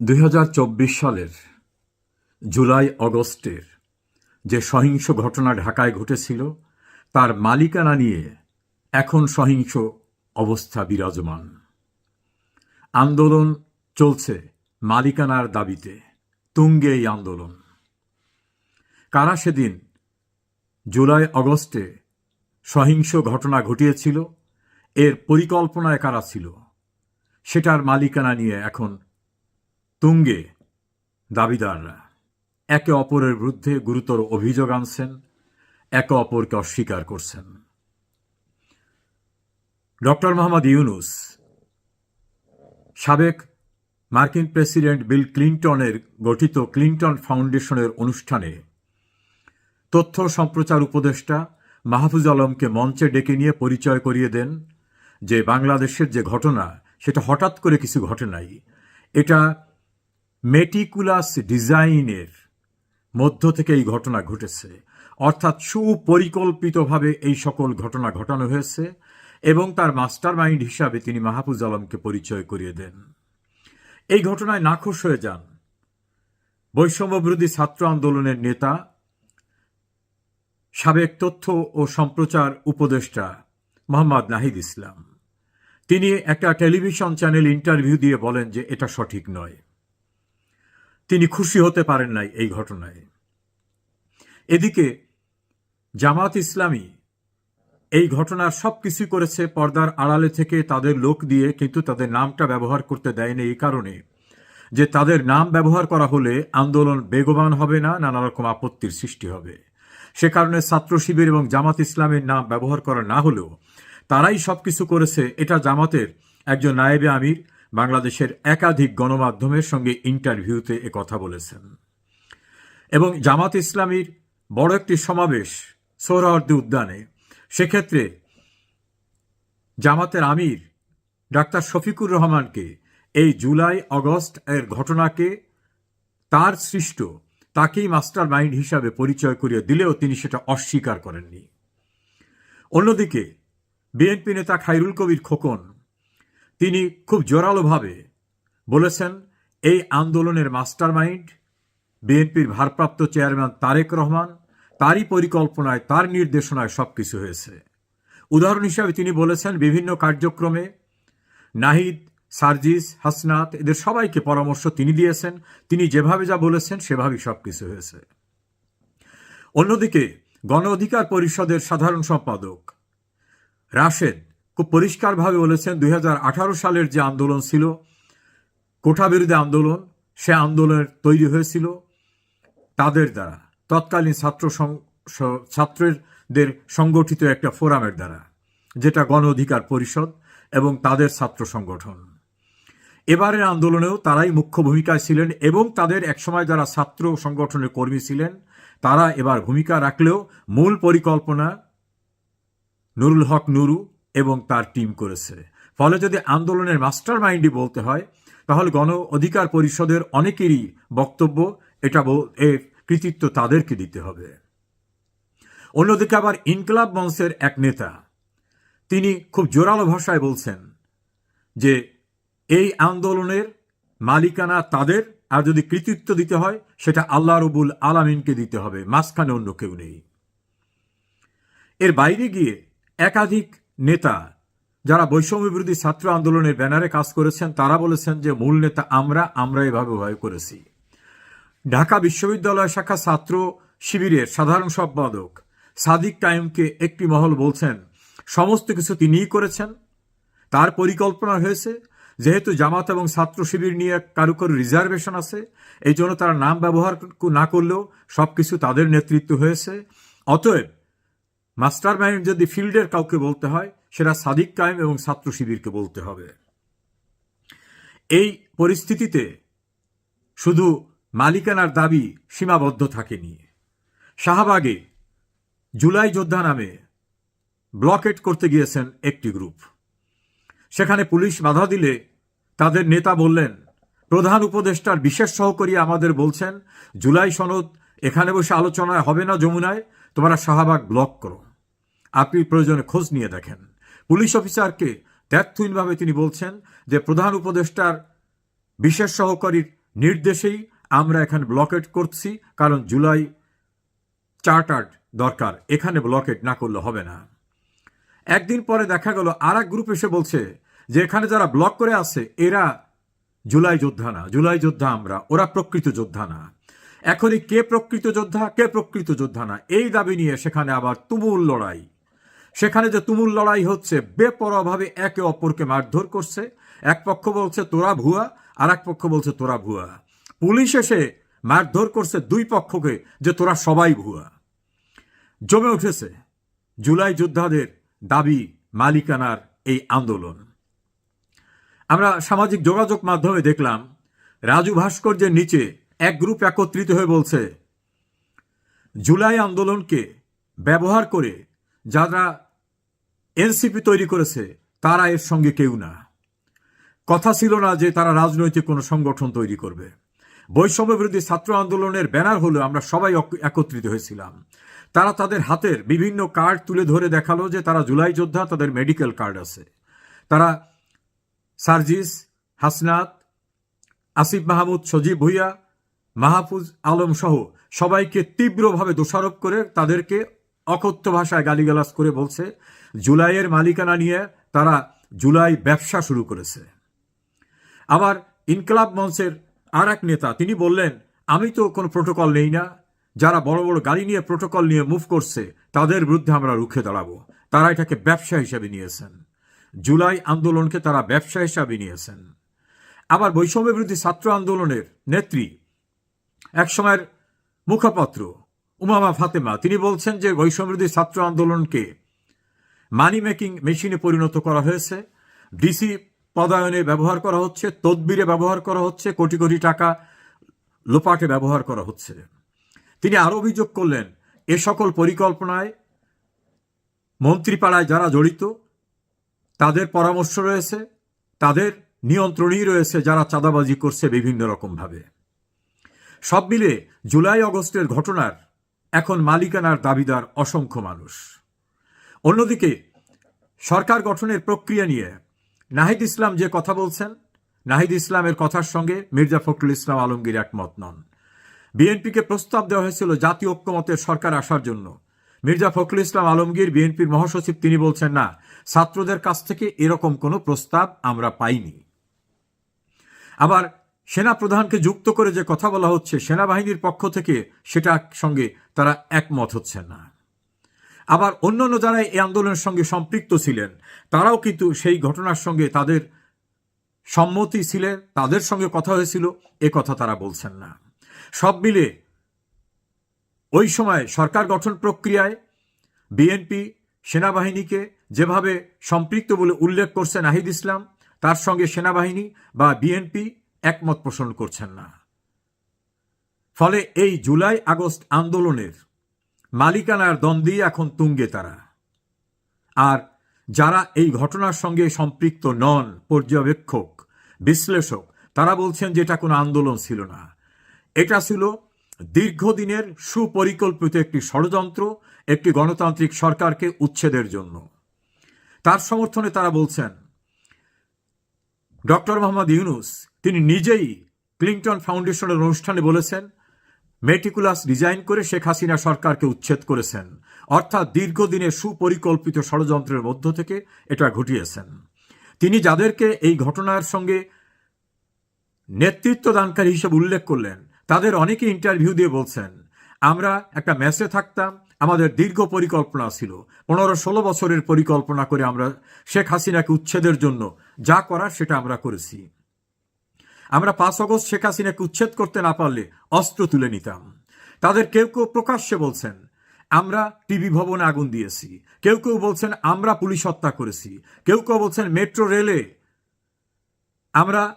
দুই হাজার চব্বিশ সালের জুলাই অগস্টের যে সহিংস ঘটনা ঢাকায় ঘটেছিল, তার মালিকানা নিয়ে এখন সহিংস অবস্থা বিরাজমান। আন্দোলন চলছে মালিকানার দাবিতে, তুঙ্গে এই আন্দোলন। কারা সেদিন জুলাই অগস্টে সহিংস ঘটনা ঘটিয়েছিল, এর পরিকল্পনায় কারা ছিল, সেটার মালিকানা নিয়ে এখন তুঙ্গে দাবিদাররা একে অপরের বিরুদ্ধে গুরুতর অভিযোগ আনছেন, একে অপরকে অস্বীকার করছেন। ডক্টর মোহাম্মদ ইউনুস, সাবেক মার্কিন প্রেসিডেন্ট বিল ক্লিন্টনের গঠিত ক্লিন্টন ফাউন্ডেশনের অনুষ্ঠানে তথ্য সম্প্রচার উপদেষ্টা মাহফুজ আলমকে মঞ্চে ডেকে নিয়ে পরিচয় করিয়ে দেন যে বাংলাদেশের যে ঘটনা, সেটা হঠাৎ করে কিছু ঘটে নাই। এটা মেটিকুলাস ডিজাইনের মধ্য থেকে এই ঘটনা ঘটেছে। অর্থাৎ সুপরিকল্পিতভাবে এই সকল ঘটনা ঘটানো হয়েছে এবং তার মাস্টার মাইন্ড হিসাবে তিনি মাহফুজ আলমকে পরিচয় করিয়ে দেন। এই ঘটনায় নাখোশ হয়ে যান বৈষম্যবিরোধী ছাত্র আন্দোলনের নেতা, সাবেক তথ্য ও সম্প্রচার উপদেষ্টা মোহাম্মদ নাহিদ ইসলাম। তিনি একটা টেলিভিশন চ্যানেল ইন্টারভিউ দিয়ে বলেন যে এটা সঠিক নয়। তিনি খুশি হতে পারেন নাই এই ঘটনায়। এদিকে জামাত ইসলামী এই ঘটনার সব কিছু করেছে পর্দার আড়ালে থেকে তাদের লোক দিয়ে, কিন্তু তাদের নামটা ব্যবহার করতে দেয়নি এই কারণে। যে তাদের নাম ব্যবহার করা হলে আন্দোলন বেগবান হবে না, নানা রকম আপত্তির সৃষ্টি হবে। সে কারণে ছাত্র শিবির এবং জামাত ইসলামের নাম ব্যবহার করা না হলেও তারাই সবকিছু করেছে। এটা জামাতের একজন নায়েবে আমির বাংলাদেশের একাধিক গণমাধ্যমের সঙ্গে ইন্টারভিউতে কথা বলেছেন। এবং জামাত ইসলামীর বড় একটি সমাবেশ সোহরাওয়ার্দী উদ্যানে, সেক্ষেত্রে জামাতের আমির ডাক্তার শফিকুর রহমানকে এই জুলাই অগস্ট এর ঘটনাকে তার সৃষ্ট, তাকেই মাস্টার মাইন্ড হিসাবে পরিচয় করিয়ে দিলেও তিনি সেটা অস্বীকার করেননি। অন্যদিকে বিএনপি নেতা খাইরুল কবির খোকন তিনি খুব জোরালোভাবে বলেছেন, এই আন্দোলনের মাস্টার মাইন্ড বিএনপির ভারপ্রাপ্ত চেয়ারম্যান তারেক রহমান তারই পরিকল্পনায়, তার নির্দেশনায় সবকিছু হয়েছে। উদাহরণ হিসাবে তিনি বলেছেন, বিভিন্ন কার্যক্রমে নাহিদ, সার্জিস, হাসনাত, এদের সবাইকে পরামর্শ তিনি দিয়েছেন, তিনি যেভাবে যা বলেছেন সেভাবেই সবকিছু হয়েছে। অন্যদিকে গণ অধিকার পরিষদের সাধারণ সম্পাদক রাশেদ খুব পরিষ্কারভাবে বলেছেন, দুই হাজার আঠারো সালের যে আন্দোলন ছিল কোঠা বিরোধী আন্দোলন, সে আন্দোলনের তৈরি হয়েছিল তাদের দ্বারা, তৎকালীন ছাত্র ছাত্রদের সংগঠিত একটা ফোরামের দ্বারা, যেটা গণ অধিকার পরিষদ এবং তাদের ছাত্র সংগঠন। এবারের আন্দোলনেও তারাই মুখ্য ভূমিকায় ছিলেন এবং তাদের একসময় যারা ছাত্র সংগঠনের কর্মী ছিলেন, তারা এবার ভূমিকা রাখলেও মূল পরিকল্পনা নুরুল হক নুরু এবং তার টিম করেছে। ফলে যদি আন্দোলনের মাস্টার মাইন্ডই বলতে হয়, তাহলে গণ অধিকার পরিষদের অনেকেরই বক্তব্য এটা এর কৃতিত্ব তাদেরকে দিতে হবে। অন্যদিকে আবার ইনকলাব মঞ্চের এক নেতা, তিনি খুব জোরালো ভাষায় বলছেন যে, এই আন্দোলনের মালিকানা তাদের, আর যদি কৃতিত্ব দিতে হয়, সেটা আল্লাহ রবুল আলামিনকে দিতে হবে, মাঝখানে অন্য কেউ নেই। এর বাইরে গিয়ে একাধিক নেতা, যারা বৈষম্য বিরোধী ছাত্র আন্দোলনের ব্যানারে কাজ করেছেন, তারা বলেছেন যে, মূল নেতা আমরা আমরা এভাবে ভয় করেছি। ঢাকা বিশ্ববিদ্যালয় শাখা ছাত্র শিবিরের সাধারণ সম্পাদক সাদিক টাইমকে একটি মহল বলছেন, সমস্ত কিছু তিনিই করেছেন। তার পরিকল্পনা হয়েছে, যেহেতু জামাত এবং ছাত্র শিবির নিয়ে কারও কারও রিজার্ভেশন আছে, এই জন্য তারা নাম ব্যবহার না করলেও সব কিছু তাদের নেতৃত্ব হয়েছে। অতএব মাস্টার মাইন্ড যদি ফিল্ডের কাউকে বলতে হয়, সেটা সাদিক কায়েম এবং ছাত্র শিবিরকে বলতে হবে। এই পরিস্থিতিতে শুধু মালিকানার দাবি সীমাবদ্ধ থাকেনি। শাহবাগে জুলাই যোদ্ধা নামে ব্লকেট করতে গিয়েছেন একটি গ্রুপ। সেখানে পুলিশ বাধা দিলে তাদের নেতা বললেন, প্রধান উপদেষ্টার বিশেষ সহকারী আমাদের বলছেন, জুলাই সনদ এখানে বসে আলোচনায় হবে না যমুনায় তোমরা শাহবাগ ব্লক করো। আপনি প্রয়োজনে খোঁজ নিয়ে দেখেন। পুলিশ অফিসারকে দ্যাথহীনভাবে তিনি বলছেন যে, প্রধান উপদেষ্টার বিশেষ সহকারীর নির্দেশেই আমরা এখানে ব্লকেট করছি, কারণ জুলাই চার্টার দরকার। এখানে ব্লকেট না করলে হবে না। একদিন পরে দেখা গেল আর এক গ্রুপ এসে বলছে যে, এখানে যারা ব্লক করে আছে, এরা জুলাই যোদ্ধা না। জুলাই যোদ্ধা আমরা, ওরা প্রকৃত যোদ্ধা না। এখনই কে প্রকৃত যোদ্ধা, কে প্রকৃত যোদ্ধা না? এই দাবি নিয়ে সেখানে আবার তুমুল লড়াই। সেখানে যে তুমুল লড়াই হচ্ছে, বেপরোয়াভাবে একে অপরকে মারধর করছে। এক পক্ষ বলছে, তোরা ভুয়া, আর এক পক্ষ বলছে, তোরা ভুয়া। পুলিশ এসে মারধর করছে দুই পক্ষকে, যে তোরা সবাই ভুয়া। জমে উঠেছে জুলাই যোদ্ধাদের দাবি মালিকানার এই আন্দোলন। আমরা সামাজিক যোগাযোগ মাধ্যমে দেখলাম, রাজু ভাস্কর্যের নিচে এক গ্রুপ একত্রিত হয়ে বলছে, জুলাই আন্দোলনকে ব্যবহার করে যারা এনসিপি তৈরি করেছে, তারা এর সঙ্গে কেউ না। কথা ছিল না যে তারা রাজনৈতিক কোনো সংগঠন তৈরি করবে। বৈষম্য বিরোধী ছাত্র আন্দোলনের ব্যানার হলো আমরা সবাই একত্রিত হয়েছিলাম। তারা তাদের হাতের বিভিন্ন কার্ড তুলে ধরে দেখাল যে তারা জুলাই যোদ্ধা, তাদের মেডিকেল কার্ড আছে। তারা সার্জিস, হাসনাত, আসিফ মাহমুদ, সজীব ভুইয়া মাহফুজ আলম সহ সবাইকে তীব্রভাবে দোষারোপ করে তাদেরকে অকথ্য ভাষায় গালিগালাজ করে বলছে, জুলাইয়ের মালিকানা নিয়ে তারা জুলাই ব্যবসা শুরু করেছে। আবার ইনকলাব মঞ্চের আর এক নেতা, তিনি বললেন, আমি তো কোনো প্রোটোকল নেই না। যারা বড় বড় গাড়ি নিয়ে প্রোটোকল নিয়ে মুভ করছে, তাদের বিরুদ্ধে আমরা রুখে দাঁড়াবো। তারা এটাকে ব্যবসা হিসেবে নিয়েছেন। জুলাই আন্দোলনকে তারা ব্যবসা হিসাবে নিয়েছেন। আবার বৈষম্য বিরোধী ছাত্র আন্দোলনের নেত্রী একসময়ের মুখপাত্র, উমামা ফাতেমা, তিনি বলছেন যে বৈষম্যবিরোধী ছাত্র আন্দোলনকে মানি মেকিং মেশিনে পরিণত করা হয়েছে। ডিসি পদায়নে ব্যবহার করা হচ্ছে, তদবিরে ব্যবহার করা হচ্ছে, কোটি কোটি টাকা লোপাটে ব্যবহার করা হচ্ছে। তিনি আরও অভিযোগ করলেন, এ সকল পরিকল্পনায় মন্ত্রীপাড়ায় যারা জড়িত, তাদের পরামর্শ রয়েছে, তাদের নিয়ন্ত্রণেই রয়েছে, যারা চাঁদাবাজি করছে বিভিন্ন রকমভাবে। সব মিলে জুলাই অগস্টের ঘটনার এখন মালিকানার দাবিদার অসংখ্য মানুষ। অন্যদিকে, সরকার গঠনের প্রক্রিয়া নিয়ে নাহিদ ইসলাম যে কথা বলছেন, নাহিদ ইসলামের কথার সঙ্গে মির্জা ফখরুল ইসলাম আলমগীর একমত নন। বিএনপিকে প্রস্তাব দেওয়া হয়েছিল জাতীয় ঐক্যমতের সরকার আসার জন্য। মির্জা ফখরুল ইসলাম আলমগীর, বিএনপির মহাসচিব, তিনি বলছেন, না, ছাত্রদের কাছ থেকে এরকম কোনো প্রস্তাব আমরা পাইনি। আবার সেনা প্রধানকে যুক্ত করে যে কথা বলা হচ্ছে, সেনাবাহিনীর পক্ষ থেকে সেটা সঙ্গে তারা একমত হচ্ছে না। আবার অন্যান্য যারা এই আন্দোলনের সঙ্গে সম্পৃক্ত ছিলেন, তারাও কিন্তু সেই ঘটনার সঙ্গে তাদের সম্মতি ছিলেন তাদের সঙ্গে কথা হয়েছিল, এ কথা তারা বলছেন না। সব মিলে ওই সময় সরকার গঠন প্রক্রিয়ায় বিএনপি সেনাবাহিনীকে যেভাবে সম্পৃক্ত বলে উল্লেখ করছে নাহিদ ইসলাম, তার সঙ্গে সেনাবাহিনী বা বিএনপি একমত পোষণ করছেন না। ফলে এই জুলাই আগস্ট আন্দোলনের মালিকানার দ্বন্দ্বই এখন তুঙ্গে তারা। আর যারা এই ঘটনার সঙ্গে সম্পৃক্ত নন, পর্যবেক্ষক, বিশ্লেষক, তারা বলছেন যে এটা কোনো আন্দোলন ছিল না। এটা ছিল দীর্ঘদিনের সুপরিকল্পিত একটি ষড়যন্ত্র, একটি গণতান্ত্রিক সরকারকে উচ্ছেদের জন্য। তার সমর্থনে তারা বলছেন ডক্টর মোহাম্মদ ইউনুস, তিনি নিজেই ক্লিংটন ফাউন্ডেশনের অনুষ্ঠানে বলেছেন, মেটিকুলাস ডিজাইন করে শেখ হাসিনা সরকারকে উচ্ছেদ করেছেন, অর্থাৎ দীর্ঘদিনের সুপরিকল্পিত ষড়যন্ত্রের মধ্য থেকে এটা ঘটিয়েছেন। তিনি যাদেরকে এই ঘটনার সঙ্গে নেতৃত্ব দানকারী হিসেবে উল্লেখ করলেন, তাদের অনেকে ইন্টারভিউ দিয়ে বলছেন, আমরা একটা ম্যাচে থাকতাম আমাদের দীর্ঘ পরিকল্পনা ছিল। পনেরো ষোলো বছরের পরিকল্পনা করে আমরা শেখ হাসিনাকে উচ্ছেদের জন্য যা করার সেটা আমরা করেছি। আমরা পাঁচ অগস্ট শেখ হাসিনাকে উচ্ছেদ করতে না পারলে অস্ত্র তুলে নিতাম। তাদের কেউ কেউ প্রকাশ্যে বলছেন, আমরা টিভি ভবনে আগুন দিয়েছি। কেউ কেউ বলছেন, আমরা পুলিশ হত্যা করেছি। কেউ কেউ বলছেন, মেট্রো রেলে আমরা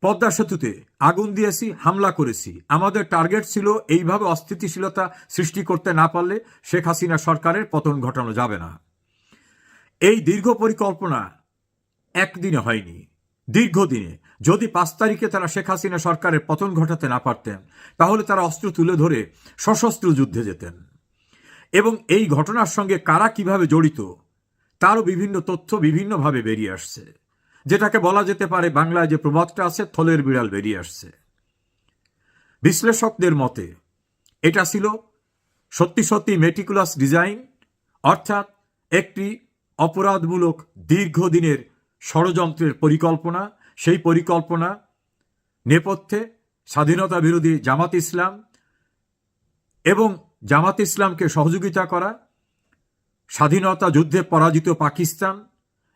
পদ্মা সেতুতে আগুন দিয়েছি, হামলা করেছি। আমাদের টার্গেট ছিল এইভাবে অস্থিতিশীলতা সৃষ্টি করতে না পারলে শেখ হাসিনা সরকারের পতন ঘটানো যাবে না। এই দীর্ঘ পরিকল্পনা একদিনে হয়নি। দীর্ঘদিনে। যদি পাঁচ তারিখে তারা শেখ হাসিনা সরকারের পতন ঘটাতে না পারতেন, তাহলে তারা অস্ত্র তুলে ধরে সশস্ত্র যুদ্ধে যেতেন। এবং এই ঘটনার সঙ্গে কারা কীভাবে জড়িত, তারও বিভিন্ন তথ্য বিভিন্নভাবে বেরিয়ে আসছে। যেটাকে বলা যেতে পারে বাংলায় যে প্রবাদটা আছে, থলের বিড়াল বেরিয়ে আসছে। বিশ্লেষকদের মতে, এটা ছিল সত্যি সত্যি মেটিকুলাস ডিজাইন অর্থাৎ একটি অপরাধমূলক দীর্ঘদিনের ষড়যন্ত্রের পরিকল্পনা। সেই পরিকল্পনা নেপথ্যে স্বাধীনতা বিরোধী জামাত ইসলাম এবং জামাত ইসলামকে সহযোগিতা করা, স্বাধীনতা যুদ্ধে পরাজিত পাকিস্তান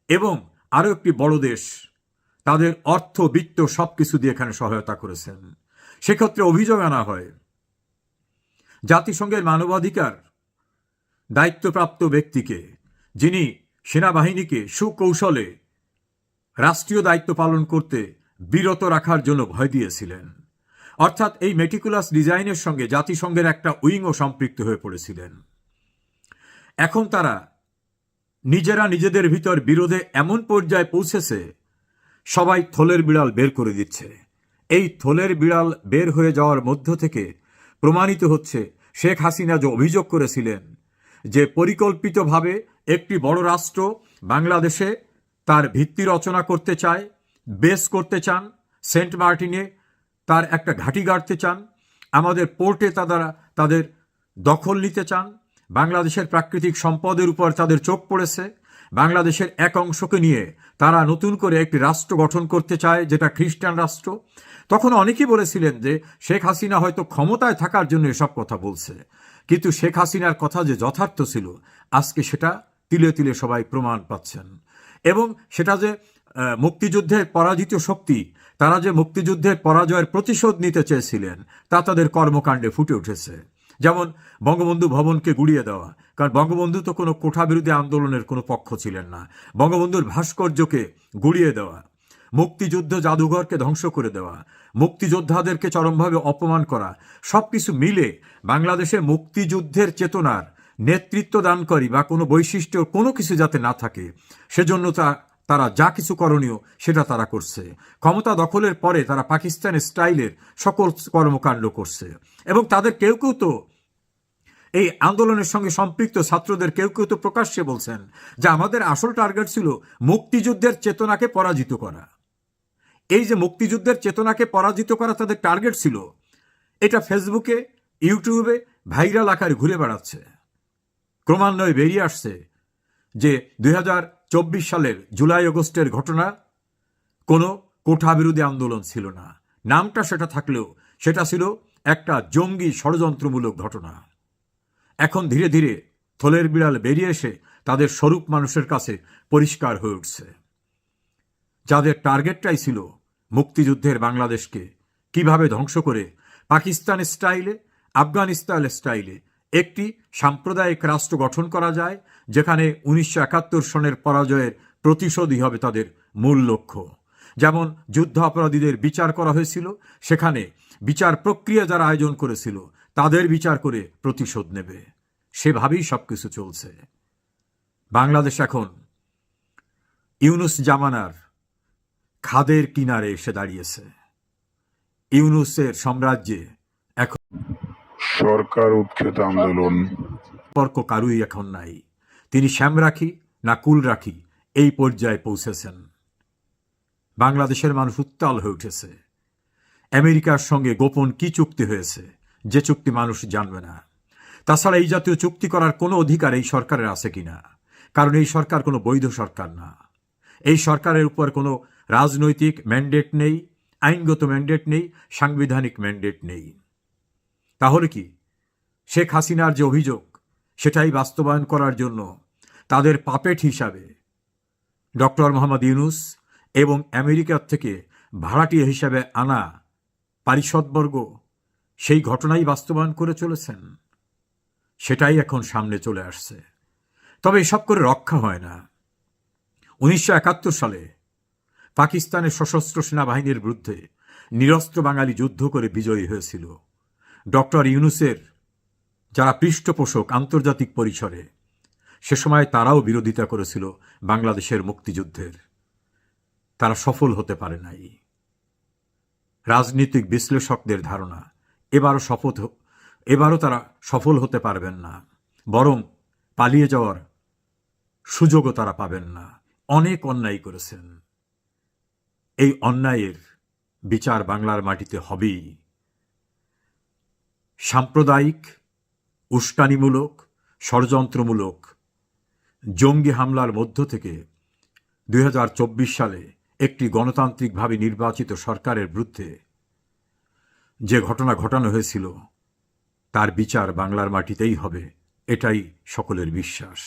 এবং আরও একটি বড় দেশ, তাদের অর্থ, বিত্ত সব কিছু দিয়ে এখানে সহায়তা করেছেন। সেক্ষেত্রে অভিযোগ আনা হয়, জাতিসংঘের মানবাধিকার দায়িত্বপ্রাপ্ত ব্যক্তিকে, যিনি সেনাবাহিনীকে সুকৌশলে রাষ্ট্রীয় দায়িত্ব পালন করতে বিরত রাখার জন্য ভয় দিয়েছিলেন। অর্থাৎ এই মেটিকুলাস ডিজাইনের সঙ্গে জাতিসংঘের একটা উইংও সম্পৃক্ত হয়ে পড়েছিলেন। এখন তারা নিজেরা নিজেদের ভিতর বিরোধে এমন পর্যায়ে পৌঁছেছে, সবাই থলের বিড়াল বের করে দিচ্ছে। এই থলের বিড়াল বের হয়ে যাওয়ার মধ্য থেকে প্রমাণিত হচ্ছে, শেখ হাসিনা যে অভিযোগ করেছিলেন যে পরিকল্পিতভাবে একটি বড় রাষ্ট্র বাংলাদেশে তার ভিত্তি রচনা করতে চায়, বেস করতে চান, সেন্ট মার্টিনে তার একটা ঘাঁটি গাড়তে চান, আমাদের পোর্টে তারা তাদের দখল নিতে চান বাংলাদেশের প্রাকৃতিক সম্পদের উপর তাদের চোখ পড়েছে। বাংলাদেশের এক অংশকে নিয়ে তারা নতুন করে একটি রাষ্ট্র গঠন করতে চায়, যেটা খ্রিস্টান রাষ্ট্র। তখন অনেকেই বলেছিলেন যে শেখ হাসিনা হয়তো ক্ষমতায় থাকার জন্য এসব কথা বলছে। কিন্তু শেখ হাসিনার কথা যে যথার্থ ছিল, আজকে সেটা তিলে তিলে সবাই প্রমাণ পাচ্ছেন। এবং সেটা যে মুক্তিযুদ্ধের পরাজিত শক্তি, তারা যে মুক্তিযুদ্ধের পরাজয়ের প্রতিশোধ নিতে চেয়েছিলেন, তা তাদের কর্মকাণ্ডে ফুটে উঠেছে। যেমন বঙ্গবন্ধু ভবনকে গুড়িয়ে দেওয়া, কারণ বঙ্গবন্ধু তো কোনো কোঠা বিরোধী আন্দোলনের কোনো পক্ষ ছিলেন না। বঙ্গবন্ধুর ভাস্কর্যকে গুড়িয়ে দেওয়া, মুক্তিযুদ্ধ জাদুঘরকে ধ্বংস করে দেওয়া, মুক্তিযোদ্ধাদেরকে চরমভাবে অপমান করা সব কিছু মিলে বাংলাদেশে মুক্তিযুদ্ধের চেতনার নেতৃত্ব দানকারী বা কোনো বৈশিষ্ট্য কোনো কিছু যাতে না থাকে, সেজন্য তা তারা যা কিছু করণীয় সেটা তারা করছে। ক্ষমতা দখলের পরে তারা পাকিস্তানের স্টাইলের সকল কর্মকাণ্ড করছে। এবং তাদের কেউ কেউ তো এই আন্দোলনের সঙ্গে সম্পৃক্ত ছাত্রদের কেউ কেউ তো প্রকাশ্যে বলছেন যে আমাদের আসল টার্গেট ছিল মুক্তিযুদ্ধের চেতনাকে পরাজিত করা। এই যে মুক্তিযুদ্ধের চেতনাকে পরাজিত করা তাদের টার্গেট ছিল, এটা ফেসবুকে, ইউটিউবে ভাইরাল আকারে ঘুরে বেড়াচ্ছে। ক্রমান্বয়ে বেরিয়ে আসছে যে দুই হাজার সালের জুলাই আগস্টের ঘটনা, কোনো কোঠা বিরোধী আন্দোলন ছিল না। নামটা সেটা থাকলেও সেটা ছিল একটা জঙ্গি ষড়যন্ত্রমূলক ঘটনা। এখন ধীরে ধীরে থলের বিড়াল বেরিয়ে এসে তাদের স্বরূপ মানুষের কাছে পরিষ্কার হয়ে উঠছে। যাদের টার্গেটটাই ছিল মুক্তিযুদ্ধের বাংলাদেশকে কীভাবে ধ্বংস করে পাকিস্তান স্টাইলে আফগানিস্তান স্টাইলে একটি সাম্প্রদায়িক রাষ্ট্র গঠন করা যায়, যেখানে উনিশশো একাত্তর সনের পরাজয়ের প্রতিশোধই হবে তাদের মূল লক্ষ্য। যেমন যুদ্ধ অপরাধীদের বিচার করা হয়েছিল, সেখানে বিচার প্রক্রিয়া যারা আয়োজন করেছিল, তাদের বিচার করে প্রতিশোধ নেবে। সেভাবেই সব কিছু চলছে। বাংলাদেশ এখন ইউনুস জামানার খাদের কিনারে এসে দাঁড়িয়েছে। ইউনুসের সাম্রাজ্যে সরকার উৎখাত আন্দোলন। সম্পর্ক কারুই এখন নাই। তিনি শ্যাম রাখি না কুল রাখি, এই পর্যায়ে পৌঁছেছেন। বাংলাদেশের মানুষ উত্তাল হয়ে উঠেছে। আমেরিকার সঙ্গে গোপন কি চুক্তি হয়েছে, যে চুক্তি মানুষ জানবে না। তাছাড়া এই জাতীয় চুক্তি করার কোনো অধিকার এই সরকারের আছে কিনা কারণ এই সরকার কোনো বৈধ সরকার না। এই সরকারের উপর কোনো রাজনৈতিক ম্যান্ডেট নেই, আইনগত ম্যান্ডেট নেই, সাংবিধানিক ম্যান্ডেট নেই। তাহলে কি? শেখ হাসিনার যে অভিযোগ, সেটাই বাস্তবায়ন করার জন্য তাদের পাপেট হিসাবে ডক্টর মোহাম্মদ ইউনুস এবং আমেরিকার থেকে ভাড়াটিয়া হিসাবে আনা পারিষদবর্গ সেই ঘটনাই বাস্তবায়ন করে চলেছেন। সেটাই এখন সামনে চলে আসছে। তবে এসব করে রক্ষা হয় না। উনিশশো একাত্তর সালে পাকিস্তানের সশস্ত্র সেনাবাহিনীর বিরুদ্ধে নিরস্ত্র বাঙালি যুদ্ধ করে বিজয়ী হয়েছিল। ডক্টর ইউনুসের যারা পৃষ্ঠপোষক আন্তর্জাতিক পরিসরে, সে সময় তারাও বিরোধিতা করেছিল বাংলাদেশের মুক্তিযুদ্ধের। তারা সফল হতে পারে নাই। রাজনৈতিক বিশ্লেষকদের ধারণা, এবারও শপথ, এবারও তারা সফল হতে পারবেন না। বরং পালিয়ে যাওয়ার সুযোগও তারা পাবেন না। অনেক অন্যায় করেছেন। এই অন্যায়ের বিচার বাংলার মাটিতে হবেই। সাম্প্রদায়িক উস্কানিমূলক ষড়যন্ত্রমূলক জঙ্গি হামলার মধ্য থেকে দু হাজার চব্বিশ সালে একটি গণতান্ত্রিকভাবে নির্বাচিত সরকারের বিরুদ্ধে যে ঘটনা ঘটানো হয়েছিল, তার বিচার বাংলার মাটিতেই হবে, এটাই সকলের বিশ্বাস।